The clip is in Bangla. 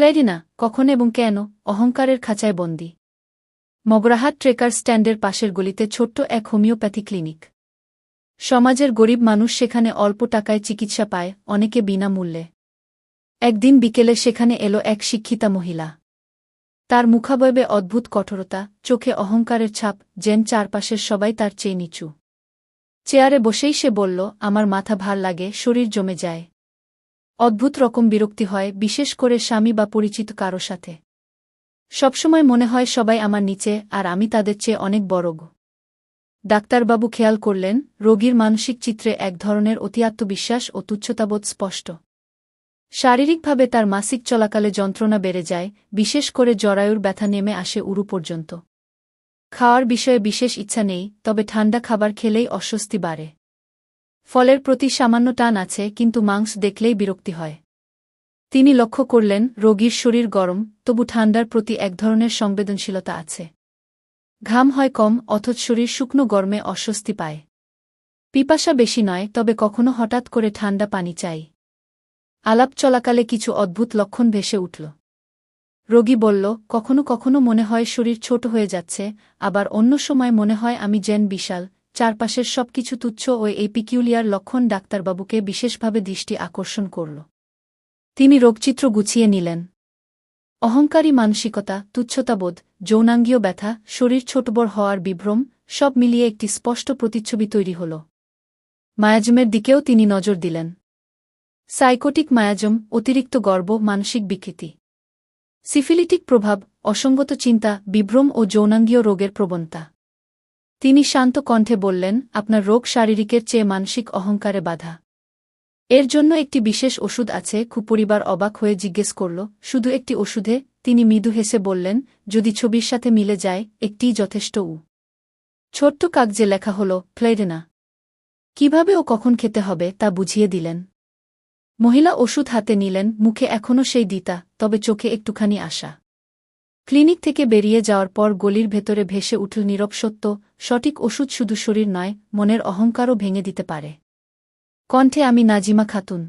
ফ্লেরিনা কখন এবং কেন, অহংকারের খাঁচায় বন্দি। মগরাহাট ট্রেকার স্ট্যান্ডের পাশের গলিতে ছোট্ট এক হোমিওপ্যাথি ক্লিনিক। সমাজের গরিব মানুষ সেখানে অল্প টাকায় চিকিৎসা পায়, অনেকে বিনামূল্যে। একদিন বিকেলে সেখানে এলো এক শিক্ষিতা মহিলা। তার মুখাবয়বে অদ্ভুত কঠোরতা, চোখে অহংকারের ছাপ, যেন চারপাশের সবাই তার চেয়ে নিচু। চেয়ারে বসেই সে বলল, আমার মাথা ভালো লাগে, শরীর জমে যায়। অদ্ভুত রকম বিরক্তি হয়, বিশেষ করে স্বামী বা পরিচিত কারও সাথে। সবসময় মনে হয় সবাই আমার নিচে, আর আমি তাদের চেয়ে অনেক বড় গো। ডাক্তারবাবু খেয়াল করলেন, রোগীর মানসিক চিত্রে এক ধরনের অতি আত্মবিশ্বাস ও তুচ্ছতাবোধ স্পষ্ট। শারীরিকভাবে তার মাসিক চলাকালে যন্ত্রণা বেড়ে যায়, বিশেষ করে জরায়ুর ব্যথা নেমে আসে উরু পর্যন্ত। খাওয়ার বিষয়ে বিশেষ ইচ্ছা নেই, তবে ঠান্ডা খাবার খেলেই অস্বস্তি বাড়ে। ফলের প্রতি সামান্য টান আছে, কিন্তু মাংস দেখলেই বিরক্তি হয়। তিনি লক্ষ্য করলেন, রোগীর শরীর গরম, তবু ঠান্ডার প্রতি এক ধরনের সংবেদনশীলতা আছে। ঘাম হয় কম, অথচ শরীর শুকনো গরমে অস্বস্তি পায়। পিপাসা বেশি নয়, তবে কখনো হঠাৎ করে ঠান্ডা পানি চাই। আলাপ চলাকালে কিছু অদ্ভুত লক্ষণ ভেসে উঠল। রোগী বলল, কখনো কখনো মনে হয় শরীর ছোট হয়ে যাচ্ছে, আবার অন্য সময় মনে হয় আমি জেন বিশাল চারপাশের সবকিছু তুচ্ছ ও এই পিকিউলিয়ার লক্ষণ ডাক্তারবাবুকে বিশেষভাবে দৃষ্টি আকর্ষণ করল। তিনি রোগচিত্র গুছিয়ে নিলেন। অহংকারী মানসিকতা, তুচ্ছতাবোধ, যৌনাঙ্গীয় ব্যথা, শরীর ছোটবর হওয়ার বিভ্রম, সব মিলিয়ে একটি স্পষ্ট প্রতিচ্ছবি তৈরি হল। মায়াজমের দিকেও তিনি নজর দিলেন। সাইকোটিক মায়াজম, অতিরিক্ত গর্ব, মানসিক বিকৃতি। সিফিলিটিক প্রভাব, অসঙ্গত চিন্তা, বিভ্রম ও যৌনাঙ্গীয় রোগের প্রবণতা। তিনি শান্ত কণ্ঠে বললেন, আপনার রোগ শারীরিকের চেয়ে মানসিক অহংকারে বাধা। এর জন্য একটি বিশেষ ওষুধ আছে। কুপরিবার অবাক হয়ে জিজ্ঞেস করল, শুধু একটি ওষুধে? তিনি মৃদু হেসে বললেন, যদি ছবির সাথে মিলে যায়, একটিই যথেষ্ট উ। ছোট্ট কাগজে লেখা হল ফ্লেডেনা কীভাবে ও কখন খেতে হবে, তা বুঝিয়ে দিলেন। মহিলা ওষুধ হাতে নিলেন, মুখে এখনও সেই দিতা, তবে চোখে একটুখানি আশা। ক্লিনিক থেকে বেরিয়ে যাওয়ার পর গলির ভেতরে ভেসে উঠল নীরব সত্য, সঠিক ওষুধ শুধু শরীর নয়, মনের অহংকারও ভেঙে দিতে পারে। কণ্ঠে আমি নাজিমা খাতুন।